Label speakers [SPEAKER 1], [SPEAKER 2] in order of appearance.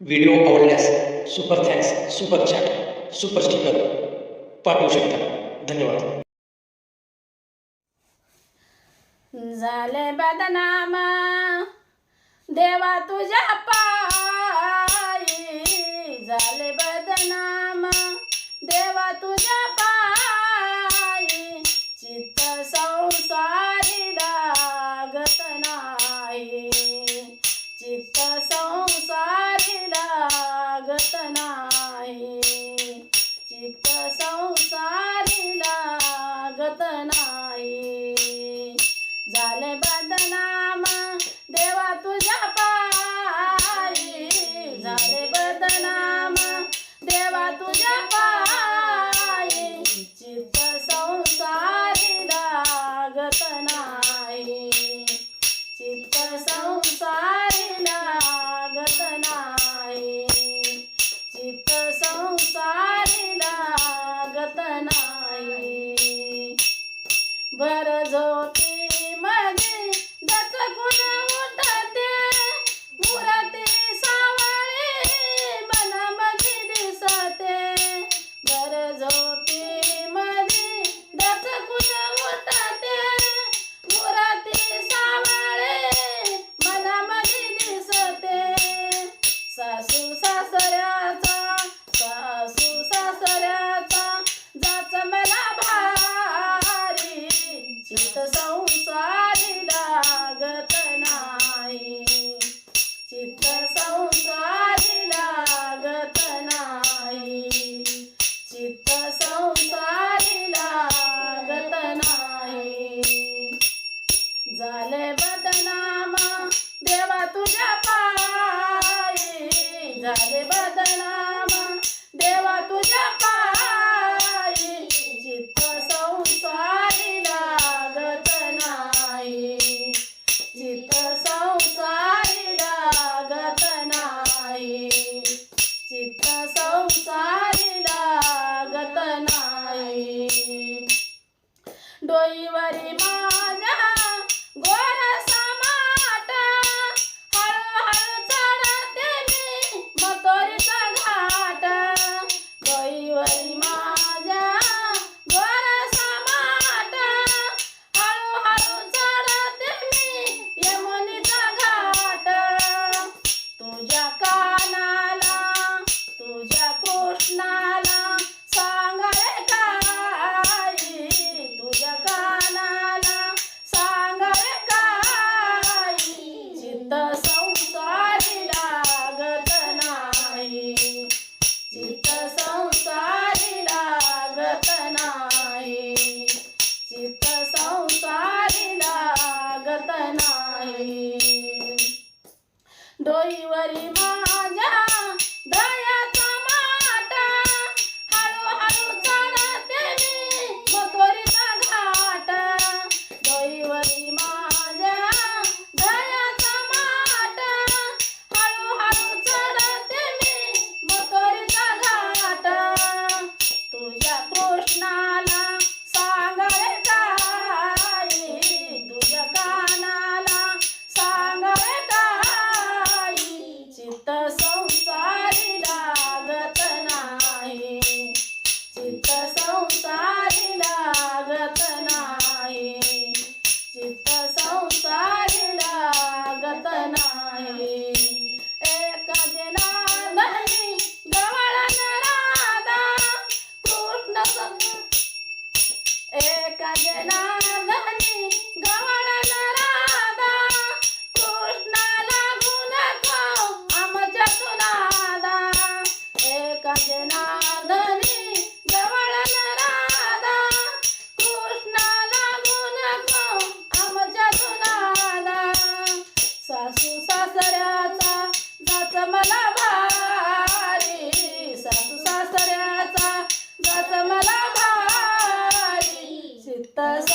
[SPEAKER 1] Video आवडल्यास super thanks super chat super sticker पाठवू शकता. धन्यवाद.
[SPEAKER 2] झाले बदनामा देवा तुझ्या पाई झाले बदनामा. but as a দৈবারি মা Holy kajana lana the